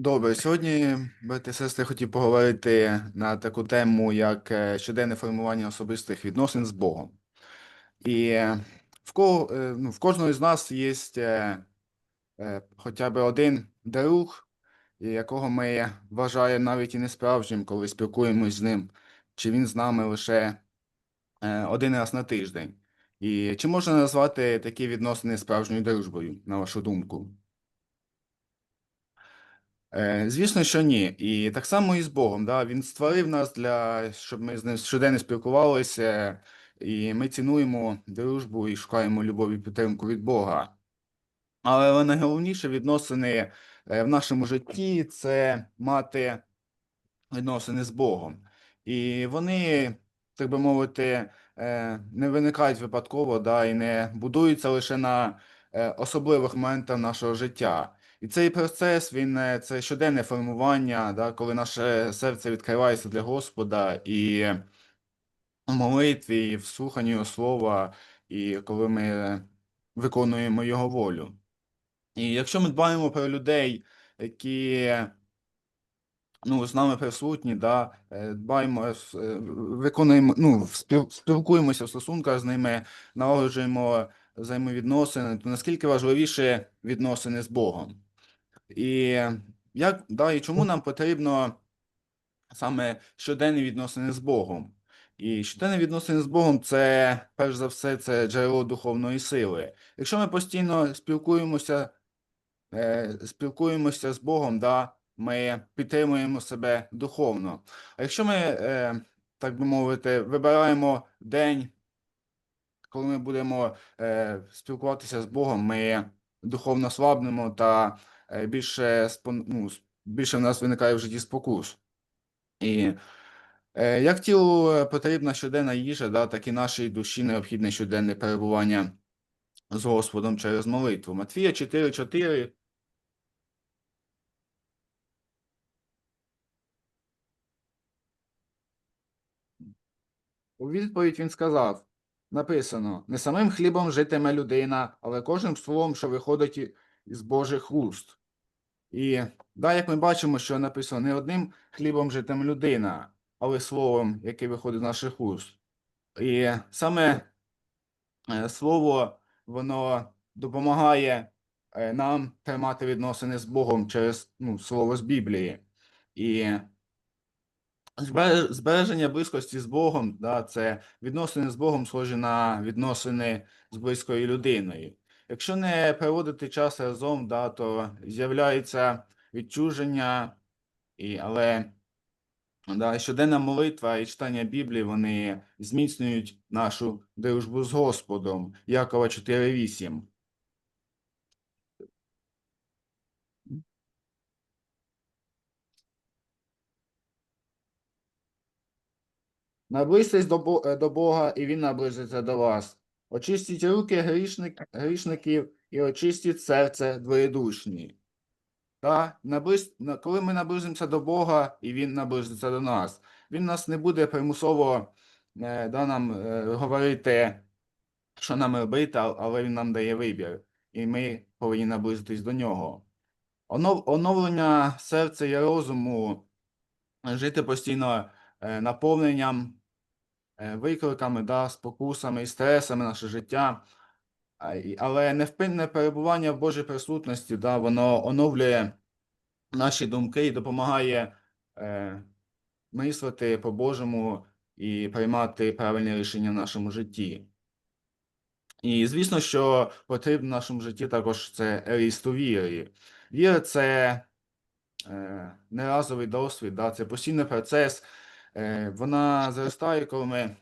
Добре, сьогодні, брати сестри, хотів поговорити на таку тему, як е, щоденне формування особистих відносин з Богом. І е, в, ко, е, ну, в кожного з нас є хоча б один друг, якого ми вважаємо навіть і несправжнім, коли спілкуємось з ним, чи він з нами лише один раз на тиждень. І чи можна назвати такі відносини справжньою дружбою, на вашу думку? Е, Звісно, що ні. І так само і з Богом. Да? Він створив нас для, щоб ми з ним щоденно спілкувалися, і ми цінуємо дружбу і шукаємо любов і підтримку від Бога. Але найголовніше відносини е, в нашому житті це мати відносини з Богом. І вони, так би мовити, е, не виникають випадково, да, і не будуються лише на особливих моментах нашого життя. І цей процес, він е, це щоденне формування, да, коли наше серце відкривається для Господа і в молитві, і в слуханні Його слова, і коли ми виконуємо Його волю. І якщо ми дбаємо про людей, які ну, з нами присутні, да, е, дбаємо, е, виконуємо, ну, спілкуємося в стосунках з ними, налагоджуємо взаємовідносини, то наскільки важливіше відносини з Богом? І як, да, і чому нам потрібно саме щоденні відносини з Богом? І щоденні відносини з Богом це, перш за все, це джерело духовної сили. Якщо ми постійно спілкуємося, е, спілкуємося з Богом, да, ми підтримуємо себе духовно. А якщо ми, е, так би мовити, вибираємо день, коли ми будемо е, спілкуватися з Богом, ми духовно слабнемо та більше, ну, більше в нас виникає в житті спокус. І е, як тілу е, потрібна щоденна їжа, да, так і нашій душі необхідне щоденне перебування з Господом через молитву. Матфія 4,4 У відповідь він сказав: написано: не самим хлібом житиме людина, але кожним словом, що виходить із Божих уст. І да, як ми бачимо, що написано не одним хлібом житиме людина, але словом, яке виходить з наших уст. І саме е, слово, воно допомагає е, нам тримати відносини з Богом через ну, слово з Біблії. І Збереження близькості з Богом, да, це відносини з Богом схожі на відносини з близькою людиною. Якщо не проводити час разом, да, то з'являється відчуження, і, але да, щоденна молитва і читання Біблії вони зміцнюють нашу дружбу з Господом. Якова 4.8. Наблизьтесь до Бога, і Він наблизиться до вас. Очистіть руки грішник, грішників і очистіть серце двоєдушні. Та, наблизь, на- коли ми наблизимося до Бога, і Він наблизиться до нас, Він нас не буде примусово е, да, нам е, говорити, що нам робити, але Він нам дає вибір, і ми повинні наблизитись до нього. Онов, оновлення серця і розуму, жити постійно е, наповненням викликами, да, спокусами і стресами наше життя. Але невпинне перебування в Божій присутності, да, воно оновлює наші думки і допомагає е, мислити по-божому і приймати правильні рішення в нашому житті. І звісно, що потрібно в нашому житті також це ріст у вірі. Віра це е, неразовий досвід, да, це постійний процес. Е, вона зростає, коли ми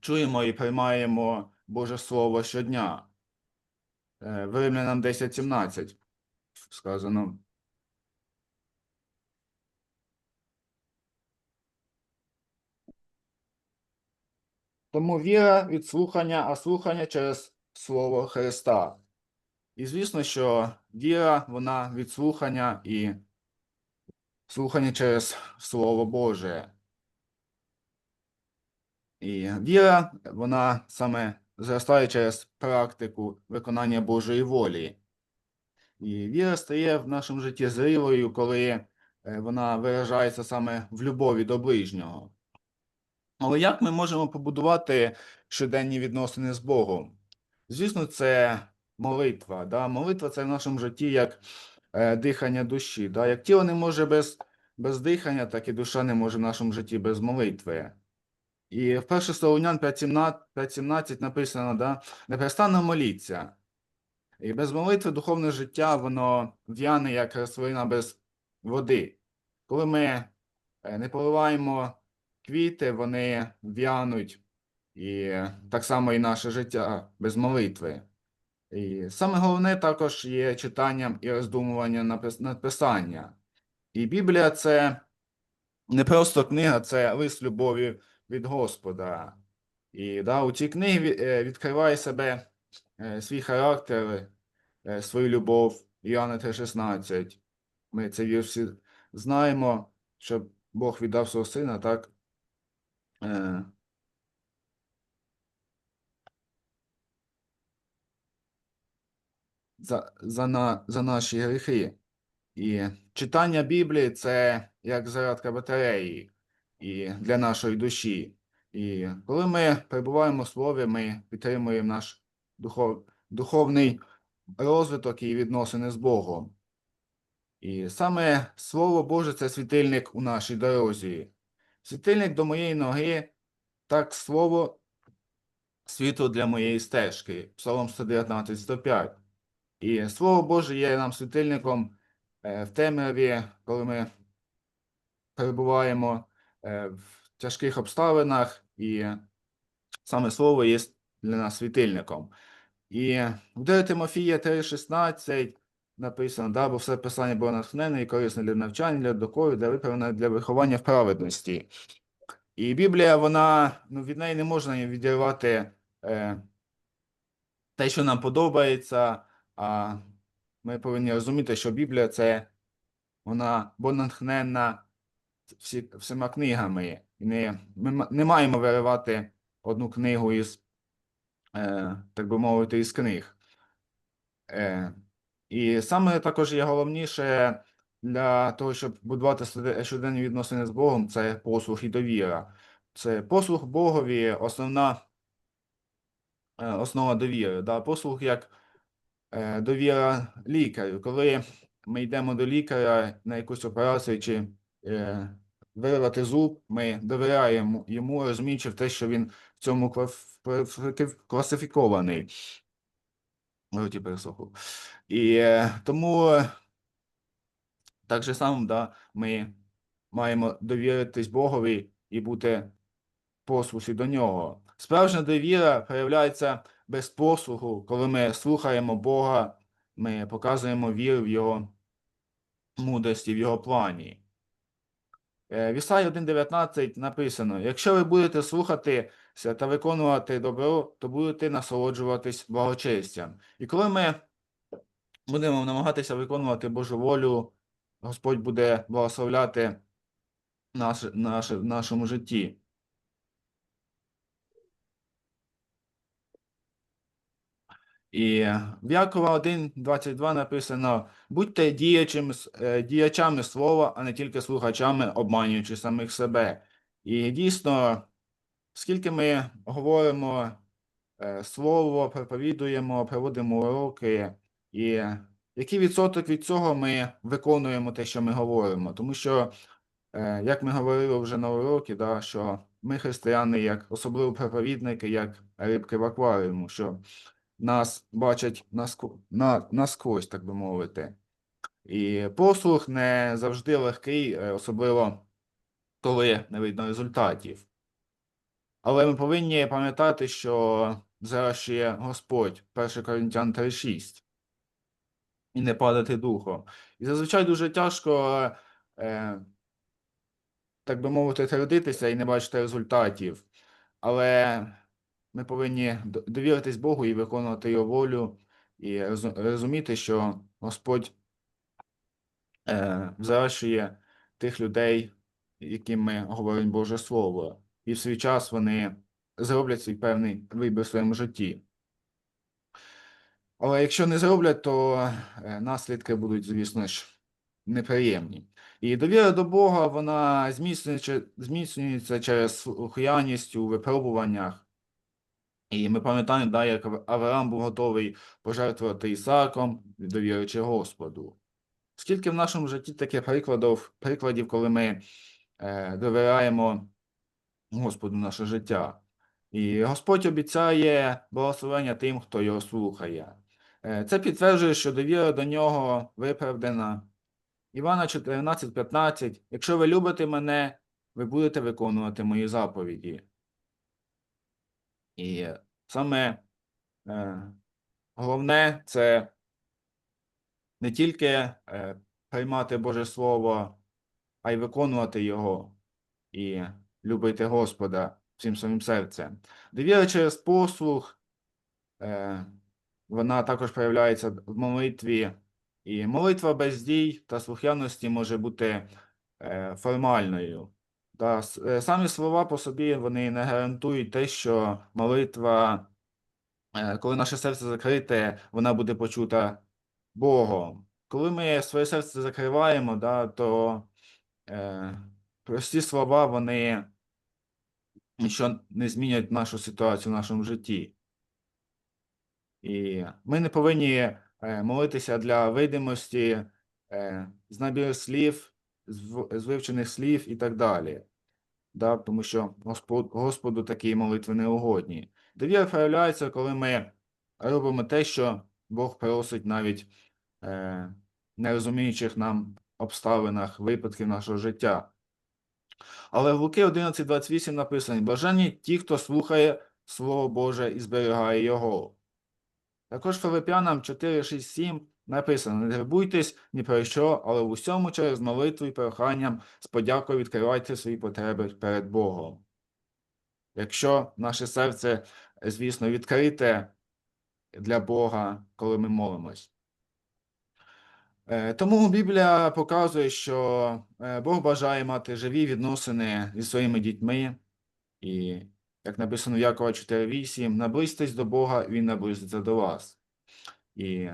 чуємо і приймаємо Боже Слово щодня. В Римлянам 10.17 сказано. Тому віра від слухання, а слухання через Слово Христа. І звісно, що віра, вона від слухання і слухання через Слово Боже. І віра, вона саме зростає через практику виконання Божої волі. І віра стає в нашому житті зрілою, коли е, вона виражається саме в любові до ближнього. Але як ми можемо побудувати щоденні відносини з Богом? Звісно, це молитва. Да? Молитва це в нашому житті як е, дихання душі. Да? Як тіло не може без, без дихання, так і душа не може в нашому житті без молитви. І в 1 Солонян 5.17 написано, да? неперестанно моліться. І без молитви духовне життя, воно в'яне, як рослина без води. Коли ми е, не поливаємо квіти, вони в'януть. І так само і наше життя без молитви. І саме головне також є читанням і роздумування на над Писання. І Біблія це не просто книга, це лист любові від Господа. І да, у цій книгі е, відкриває себе е, свій характер, е, свою любов. Іоанна 3,16. Ми це всі знаємо, що Бог віддав свого сина, так? За, за, на, за наші гріхи. І читання Біблії це як зарядка батареї і для нашої душі. І коли ми перебуваємо в слові, ми підтримуємо наш духов, духовний розвиток і відносини з Богом. І саме Слово Боже це світильник у нашій дорозі. Світильник до моєї ноги, так слово світло для моєї стежки. Псалом 119, 105. І Слово Боже є нам світильником е, в темряві, коли ми перебуваємо в тяжких обставинах, і саме Слово є для нас світильником. І в 9 Тимофія 3,16 написано, да, бо все писання було натхнене і корисне для навчання, для докору, для виправлення, для виховання в праведності. І Біблія, вона, ну, від неї не можна відірвати е, те, що нам подобається, а ми повинні розуміти, що Біблія це вона бо натхненна всі, всіма книгами. Не, ми не маємо виривати одну книгу із, е, так би мовити, із книг. Е, і саме також є головніше для того, щоб будувати щоденні відносини з Богом, це послух і довіра. Це послух Богові, основна е, основа довіри. Да? Послух як е, довіра лікарю. Коли ми йдемо до лікаря на якусь операцію чи вирвати зуб, ми довіряємо йому, розуміючи те, що він в цьому класифікований. Роті пересохло. І е, тому е, так же само, да, ми маємо довіритись Богові і бути послуші до нього. Справжня довіра проявляється без послуху, коли ми слухаємо Бога, ми показуємо віру в Його мудрості, в Його плані. Е, В Ісаї 1.19 написано: якщо ви будете слухатися та виконувати добро, то будете насолоджуватись благочестям. І коли ми будемо намагатися виконувати Божу волю, Господь буде благословляти наш, наш, в нашому житті. І в Якова 1.22 написано: будьте діячими, с- е, діячами слова, а не тільки слухачами, обманюючи самих себе. І дійсно, скільки ми говоримо е, слово, проповідуємо, проводимо уроки, і який відсоток від цього ми виконуємо те, що ми говоримо? Тому що, е, як ми говорили вже на уроці, да, що ми християни, як особливо проповідники, як рибки в акваріуму, що нас бачать наску- на, насквозь, так би мовити. І послух не завжди легкий, е, особливо коли не видно результатів. Але ми повинні пам'ятати, що зрощує Господь, 1 Коринтян 3,6, і не падати духом. І зазвичай дуже тяжко, е, так би мовити, трудитися і не бачити результатів. Але ми повинні довіритись Богу і виконувати Його волю, і розуміти, що Господь е, зрощує тих людей, яким ми говоримо Боже Слово, і в свій час вони зроблять свій певний вибір в своєму житті. Але якщо не зроблять, то е, наслідки будуть, звісно ж, неприємні. І довіра до Бога, вона зміцнюється, зміцнюється через слухняність у випробуваннях. І ми пам'ятаємо, да, як Авраам був готовий пожертвувати Ісаком, довіруючи Господу. Скільки в нашому житті таких прикладів, прикладів, коли ми е, довіряємо Господу наше життя. І Господь обіцяє благословення тим, хто його слухає. Е, Це підтверджує, що довіра до нього виправдана. Івана 14:15 Якщо ви любите мене, ви будете виконувати мої заповіді. І саме е, головне це не тільки е, приймати Боже Слово, а й виконувати його і любити Господа всім своїм серцем. Довіра через послух, е, вона також проявляється в молитві. І молитва без дій та слухняності може бути формальною. С- е, самі слова по собі вони не гарантують те, що молитва, е, коли наше серце закрите, вона буде почута Богом. Коли ми своє серце закриваємо, да, то е, прості слова вони нічого не змінять нашу ситуацію в нашому житті. І ми не повинні е, молитися для видимості, е, набір слів, з вивчених слів і так далі. Да, тому що Господ, Господу такі молитви не угодні. Довіра проявляється, коли ми робимо те, що Бог просить навіть е, нерозуміючих нам обставинах, випадків нашого життя. Але в Луки 11.28 написано: Блаженні ті, хто слухає Слово Боже і зберігає його. Також Филип'янам 4, 6, 7 написано: Не турбуйтесь ні про що, але в усьому через молитву і проханням з подякою відкривайте свої потреби перед Богом. Якщо наше серце, звісно, відкрите для Бога, коли ми молимось. Е, Тому Біблія показує, що е, Бог бажає мати живі відносини зі своїми дітьми, і, як написано в Якова 4.8, наблизьтесь до Бога, Він наблизиться до вас. І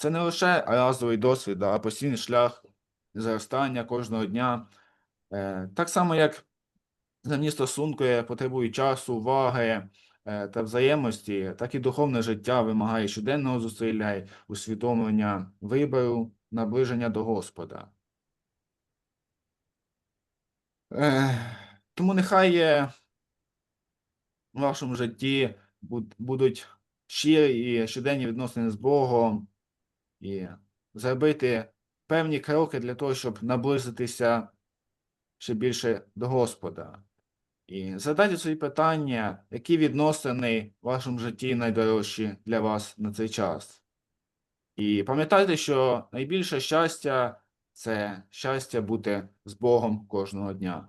це не лише разовий досвід, а постійний шлях зростання кожного дня. Е, Так само, як земні стосунки потребують часу, уваги е, та взаємності, так і духовне життя вимагає щоденного зусилля, усвідомлення вибору, наближення до Господа. Е, Тому нехай в вашому житті будуть щирі і щоденні відносини з Богом, і зробити певні кроки для того, щоб наблизитися ще більше до Господа. І задайте собі питання, які відносини в вашому житті найдорожчі для вас на цей час. І пам'ятайте, що найбільше щастя це щастя бути з Богом кожного дня.